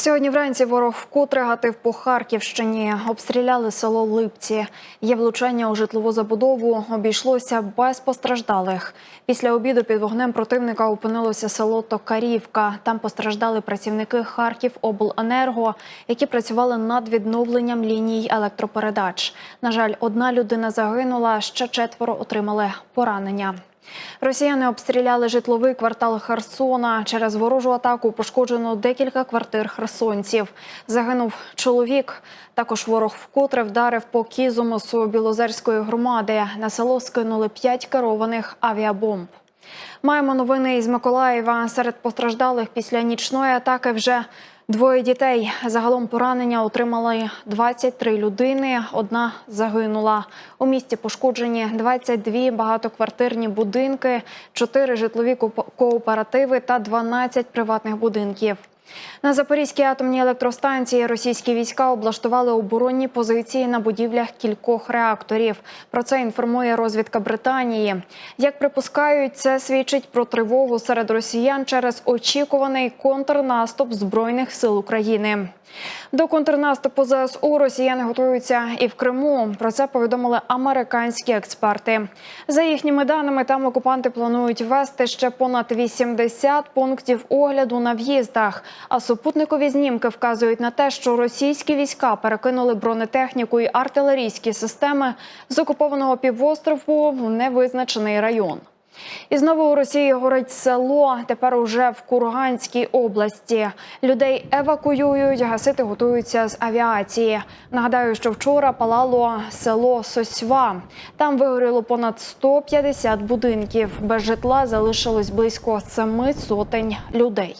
Сьогодні вранці ворог вкотре гатив по Харківщині. Обстріляли село Липці. Є влучання у житлову забудову. Обійшлося без постраждалих. Після обіду під вогнем противника опинилося село Токарівка. Там постраждали працівники Харківобленерго, які працювали над відновленням ліній електропередач. На жаль, одна людина загинула, ще четверо отримали поранення. Росіяни обстріляли житловий квартал Херсона. Через ворожу атаку пошкоджено декілька квартир херсонців. Загинув чоловік. Також ворог вкотре вдарив по Кізомосу Білозерської громади. На село скинули п'ять керованих авіабомб. Маємо новини із Миколаєва. Серед постраждалих після нічної атаки вже двоє дітей. Загалом поранення отримали 23 людини. Одна загинула. У місті пошкоджені 22 багатоквартирні будинки, 4 житлові кооп- кооперативи та 12 приватних будинків. На Запорізькій атомній електростанції російські війська облаштували оборонні позиції на будівлях кількох реакторів. Про це інформує розвідка Британії. Як припускають, це свідчить про тривогу серед росіян через очікуваний контрнаступ збройних сил України. До контрнаступу ЗСУ росіяни готуються і в Криму. Про це повідомили американські експерти. За їхніми даними, там окупанти планують ввести ще понад 80 пунктів огляду на в'їздах. А супутникові знімки вказують на те, що російські війська перекинули бронетехніку і артилерійські системи з окупованого півострову в невизначений район. І знову у Росії горить село. Тепер уже в Курганській області. Людей евакуюють, гасити готуються з авіації. Нагадаю, що вчора палало село Сосьва. Там вигоріло понад 150 будинків. Без житла залишилось близько семи сотень людей.